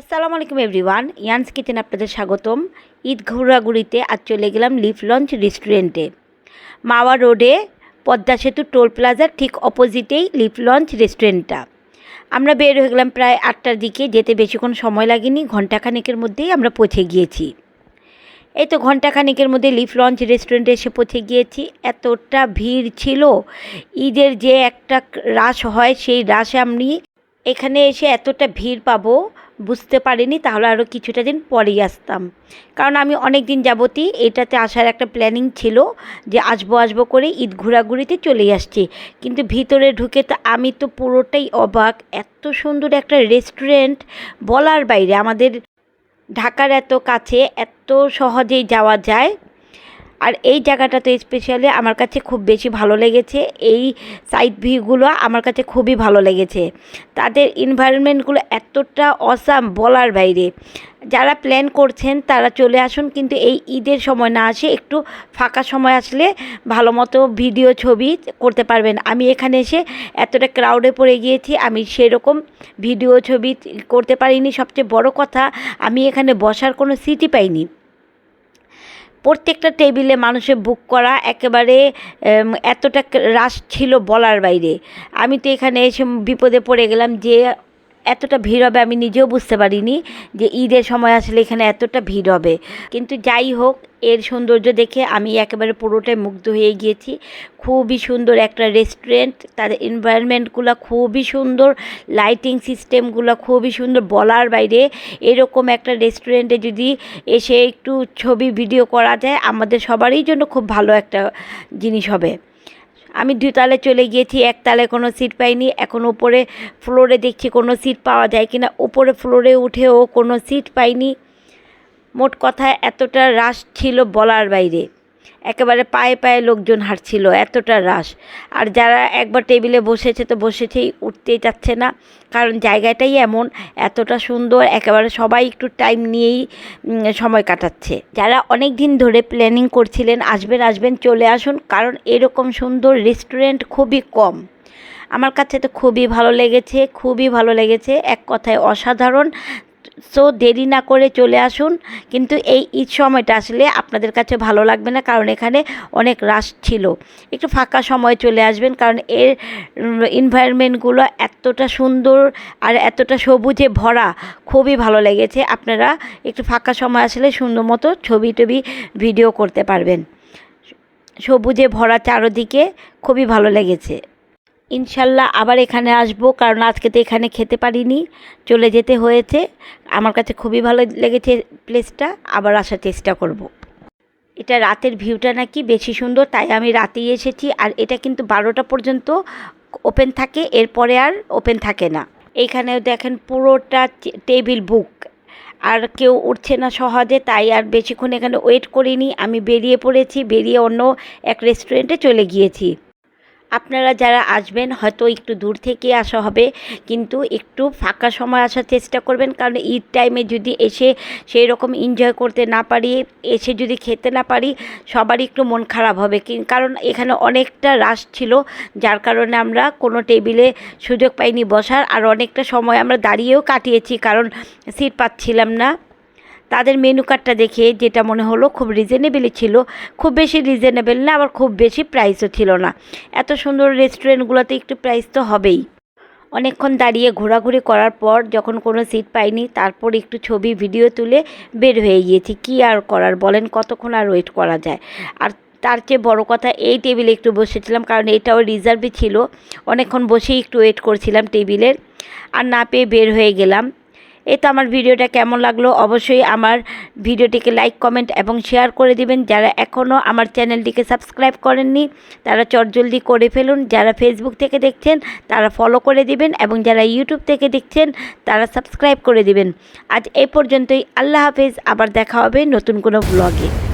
আসসালামু আলাইকুম everyone, ইয়ান্স kitchen আপনাদের স্বাগতম। ঈদ ঘোরাঘুরিতে আজ চলে গেলাম লিফ লঞ্চ রেস্টুরেন্টে। মাওয়া রোডে পদ্মা সেতু টোল প্লাজার ঠিক অপোজিটেই লিফ লঞ্চ রেস্টুরেন্টটা। আমরা বের হয়ে গেলাম প্রায় আটটার দিকে, যেতে বেশিক্ষণ সময় লাগেনি ঘন্টাখানেকের মধ্যেই আমরা পৌঁছে গিয়েছি। এই তো ঘণ্টাখানেকের মধ্যে লিফ লঞ্চ রেস্টুরেন্টে এসে পৌঁছে গিয়েছি। এতটা ভিড় ছিল, ঈদের যে একটা রাশ হয়, সেই রাশে আমি এখানে এসে এতটা ভিড় পাবো বুঝতে পারিনি, তাহলে আরও কিছুটা দিন পরেই আসতাম। কারণ আমি অনেক দিন যাবতই এটাতে আসার একটা প্ল্যানিং ছিল যে আসব আসব করে ঈদ ঘোরাঘুরিতে চলে আসছি। কিন্তু ভিতরে ঢুকে তো আমি তো পুরোটাই অবাক, এত সুন্দর একটা রেস্টুরেন্ট বলার বাইরে। আমাদের ঢাকার এত কাছে এত সহজেই যাওয়া যায়। আর এই জায়গাটা তো স্পেশালি আমার কাছে খুব বেশি ভালো লেগেছে। এই সাইড ভিউগুলো আমার কাছে খুবই ভালো লেগেছে। তাদের ইনভায়রনমেন্টগুলো এতটা অসাম বলার বাইরে। যারা প্ল্যান করছেন তারা চলে আসুন, কিন্তু এই ঈদের সময় না আসে একটু ফাঁকা সময় আসলে ভালো মতো ভিডিও ছবি করতে পারবেন। আমি এখানে এসে এতটা ক্রাউডে পড়ে গিয়েছি, আমি সেরকম ভিডিও ছবি করতে পারিনি। সবচেয়ে বড় কথা, আমি এখানে বসার কোনো সিটি পাইনি। প্রত্যেকটা টেবিলে মানুষে বুক করা, একেবারে এতটা রাশ ছিল বলার বাইরে। আমি তো এখানে এসে বিপদে পড়ে গেলাম যে এতটা ভিড় হবে আমি নিজেও বুঝতে পারিনি যে ঈদের সময় আসলে এখানে এতটা ভিড় হবে। কিন্তু যাই হোক, এর সৌন্দর্য দেখে আমি একেবারে পুরোটাই মুগ্ধ হয়ে গিয়েছি। খুবই সুন্দর একটা রেস্টুরেন্ট তাদের এনভায়রনমেন্টগুলো খুবই সুন্দর লাইটিং সিস্টেমগুলো খুবই সুন্দর, বলার বাইরে এরকম একটা রেস্টুরেন্টে যদি এসে একটু ছবি ভিডিও করা যায়, আমাদের সবারই জন্য খুব ভালো একটা জিনিস হবে। আমি দুতালে চলে গিয়েছি একতলে কোনো সিট পাইনি। এখন ওপরে ফ্লোরে দেখছি কোনো সিট পাওয়া যায় কিনা। ওপরে ফ্লোরে উঠেও কোনো সিট পাইনি। মোট কথা এতটা রাশ ছিল বলার বাইরে। একেবারে পায়ে পায়ে লোকজন হাঁটছিল, এতটা রাশ। আর যারা একবার টেবিলে বসেছে তো বসেছেই উঠতেই চাচ্ছে না, কারণ জায়গাটাই এমন, এতটা সুন্দর, একেবারে সবাই একটু টাইম নিয়েই সময় কাটাচ্ছে। যারা অনেক দিন ধরে প্ল্যানিং করছিলেন, আসবেন আসবেন, চলে আসুন, কারণ এরকম সুন্দর রেস্টুরেন্ট খুবই কম। আমার কাছে তো খুবই ভালো লেগেছে, খুবই ভালো লেগেছে। এক কথায় অসাধারণ। সো দেরি না করে চলে আসুন। কিন্তু এই ঈদ সময়টা আসলে আপনাদের কাছে ভালো লাগবে না, কারণ এখানে অনেক রাশ ছিল। একটু ফাঁকা সময় চলে আসবেন, কারণ এর এনভায়রনমেন্টগুলো এতটা সুন্দর আর এতটা সবুজে ভরা। খুবই ভালো লেগেছে। আপনারা একটু ফাঁকা সময় আসলে সুন্দর মতো ছবি টবি ভিডিও করতে পারবেন। সবুজে ভরা চারদিকে খুবই ভালো লেগেছে। ইনশাল্লাহ আবার এখানে আসব, কারণ আজকে তো এখানে খেতে পারিনি, চলে যেতে হয়েছে। আমার কাছে খুবই ভালো লেগেছে প্লেসটা আবার আসার চেষ্টা করব। এটা রাতের ভিউটা নাকি বেশি সুন্দর, তাই আমি রাতেই এসেছি, আর এটা কিন্তু বারোটা পর্যন্ত ওপেন থাকে, এরপরে আর ওপেন থাকে না। এইখানেও দেখেন পুরোটা টেবিল বুক আর কেউ উঠছে না সহজে, তাই আর বেশিক্ষণ এখানে ওয়েট করিনি। আমি বেরিয়ে পড়েছি, বেরিয়ে অন্য এক রেস্টুরেন্টে চলে গিয়েছি। আপনারা যারা আসবেন, হয়তো একটু দূর থেকে আসা হবে, কিন্তু একটু ফাঁকা সময় আসার চেষ্টা করবেন, কারণ ঈদ টাইমে যদি এসে সেই রকম এনজয় করতে না পারি, এসে যদি খেতে না পারি সবারই একটু মন খারাপ হবে। কারণ এখানে অনেকটা রাশ ছিল, যার কারণে আমরা কোনো টেবিলে সুযোগ পাইনি বসার, আর অনেকটা সময় আমরা দাঁড়িয়েও কাটিয়েছি, কারণ সিট পাচ্ছিলাম না। তাদের মেনু কার্ডটা দেখে যেটা মনে হলো খুব রিজনেবেলই ছিল। খুব বেশি রিজনেবেল না, আবার খুব বেশি প্রাইসও ছিল না। এত সুন্দর রেস্টুরেন্টগুলোতে একটু প্রাইস তো হবেই। অনেকক্ষণ দাঁড়িয়ে ঘোরাঘুরি করার পর যখন কোনো সিট পাইনি, তারপর একটু ছবি ভিডিও তুলে বের হয়ে গিয়েছি। কি আর করার বলেন, কতক্ষণ আর ওয়েট করা যায়? আর তার চেয়ে বড় কথা, এই টেবিলে একটু বসেছিলাম, কারণ এটাও রিজার্ভে ছিল। অনেকক্ষণ বসেই একটু ওয়েট করছিলাম টেবিলের আর না পেয়ে বের হয়ে গেলাম। এই তো আমার ভিডিওটা কেমন লাগল অবশ্যই আমার ভিডিওটিকে লাইক, কমেন্ট এবং শেয়ার করে দিবেন। যারা এখনও আমার চ্যানেলটিকে সাবস্ক্রাইব করেননি, তারা চটজলদি করে ফেলুন। যারা ফেসবুক থেকে দেখছেন, তারা ফলো করে দিবেন এবং যারা ইউটিউব থেকে দেখছেন, তারা সাবস্ক্রাইব করে দিবেন। আজ এই পর্যন্তই। আল্লাহ হাফেজ। আবার দেখা হবে নতুন কোনো ব্লগে